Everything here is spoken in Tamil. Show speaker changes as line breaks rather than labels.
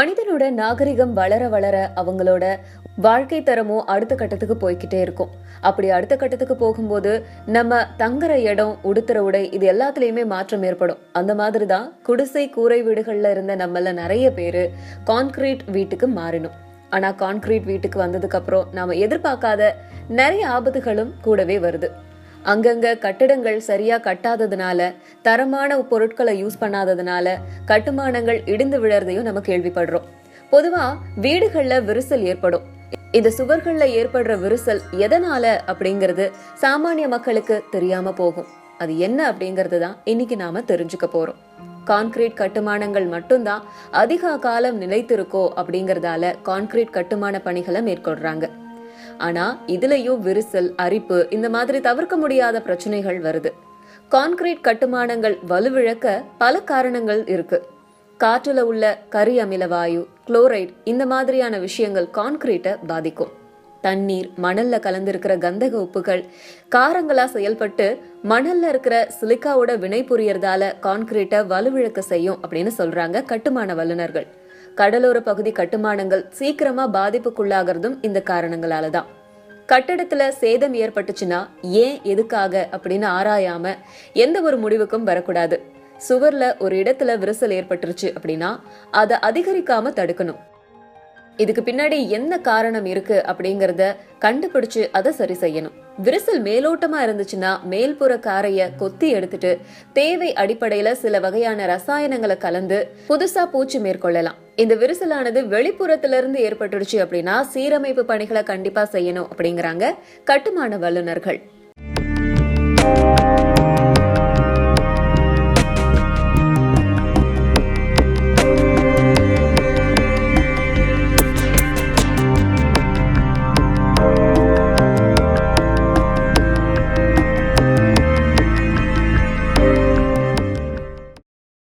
மனிதனோட நாகரிகம் வளர வளர அவங்களோட வாழ்க்கை தரமும் அடுத்த கட்டத்துக்கு போய்க்கிட்டே இருக்கும். அப்படி அடுத்த கட்டத்துக்கு போகும்போது நம்ம தங்குற இடம் உடுத்துற உடை இது எல்லாத்துலேயுமே மாற்றம் ஏற்படும். அந்த மாதிரி தான் குடிசை கூரை வீடுகளில் இருந்த நம்மள நிறைய பேர் கான்கிரீட் வீட்டுக்கு மாறினோம். ஆனால் கான்கிரீட் வீட்டுக்கு வந்ததுக்கப்புறம் நாம் எதிர்பார்க்காத நிறைய ஆபத்துகளும் கூடவே வருது. அங்கங்க கட்டிடங்கள் சரியா கட்டாததுனால தரமான பொருட்களை யூஸ் பண்ணாததுனால கட்டுமானங்கள் இடிந்து விழறதையும் நம்ம கேள்விப்படுறோம். பொதுவா வீடுகள்ல விரிசல் ஏற்படும். இந்த சுவர்கள்ல ஏற்படுற விரிசல் எதனால அப்படிங்கிறது சாமானிய மக்களுக்கு தெரியாம போகும். அது என்ன அப்படிங்கிறது தான் இன்னைக்கு நாம தெரிஞ்சுக்க போறோம். கான்கிரீட் கட்டுமானங்கள் மட்டும்தான் அதிக காலம் நிலைத்திருக்கோ அப்படிங்கறதால கான்கிரீட் கட்டுமான பணிகளை மேற்கொள்றாங்க. ஆனா இதுலயும் விரிசல் அரிப்பு இந்த மாதிரி தவிர்க்க முடியாத பிரச்சனைகள் வருது. கான்கிரீட் கட்டுமானங்கள் வலுவிழக்க பல காரணங்கள் இருக்கு. காற்றுல உள்ள கரி அமில வாயு குளோரைட் இந்த மாதிரியான விஷயங்கள் கான்கிரீட்டை பாதிக்கும். தண்ணீர் மணல்ல கலந்திருக்கிற கந்தக உப்புகள் காரங்களா செயல்பட்டு மணல்ல இருக்கிற சிலிக்காவோட வினை புரியறதால கான்கிரீட்டை வலுவிழக்க செய்யும் அப்படின்னு சொல்றாங்க கட்டுமான வல்லுநர்கள். கடலோர பகுதி கட்டுமானங்கள் சீக்கிரமா பாதிப்புக்குள்ளாகிறதும் இந்த காரணங்களால தான் கட்டடத்துல சேதம் ஏற்பட்டுச்சுன்னா ஏன் எதுக்காக அப்படின்னு ஆராயாம எந்த ஒரு முடிவுக்கும் வரக்கூடாது. சுவர்ல ஒரு இடத்துல விரிசல் ஏற்பட்டுருச்சு அப்படின்னா அதை அதிகரிக்காம தடுக்கணும். இதுக்கு பின்னாடி என்ன காரணம் இருக்கு அப்படிங்கறத கண்டுபிடிச்சு அதை சரி செய்யணும். விரிசல் மேலோட்டமா இருந்துச்சுன்னா மேல்புற காரைய கொத்தி எடுத்துட்டு தேவை அடிப்படையில சில வகையான ரசாயனங்களை கலந்து புதுசா பூச்சி மேற்கொள்ளலாம். இந்த விரிசலானது வெளிப்புறத்துல இருந்து ஏற்பட்டுடுச்சு அப்படின்னா சீரமைப்பு பணிகளை கண்டிப்பா செய்யணும் அப்படிங்கிறாங்க கட்டுமான வல்லுநர்கள்.